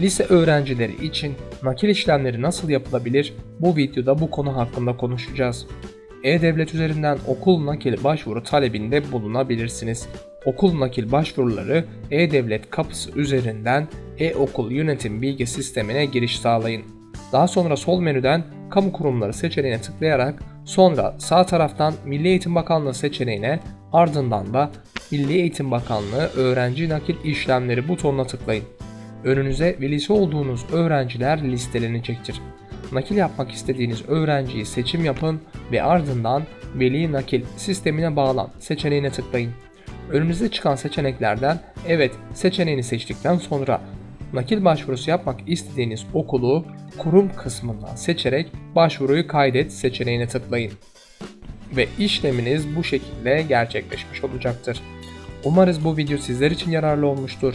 Lise öğrencileri için nakil işlemleri nasıl yapılabilir? Bu videoda bu konu hakkında konuşacağız. E-Devlet üzerinden okul nakil başvuru talebinde bulunabilirsiniz. Okul nakil başvuruları E-Devlet kapısı üzerinden e-okul yönetim bilgi sistemine giriş sağlayın. Daha sonra sol menüden kamu kurumları seçeneğine tıklayarak sonra sağ taraftan Milli Eğitim Bakanlığı seçeneğine ardından da Milli Eğitim Bakanlığı öğrenci nakil işlemleri butonuna tıklayın. Önünüze velisi olduğunuz öğrenciler listelenecektir. Nakil yapmak istediğiniz öğrenciyi seçim yapın ve ardından veli nakil sistemine bağlan seçeneğine tıklayın. Önünüze çıkan seçeneklerden evet seçeneğini seçtikten sonra nakil başvurusu yapmak istediğiniz okulu kurum kısmından seçerek başvuruyu kaydet seçeneğine tıklayın. Ve işleminiz bu şekilde gerçekleşmiş olacaktır. Umarız bu video sizler için yararlı olmuştur.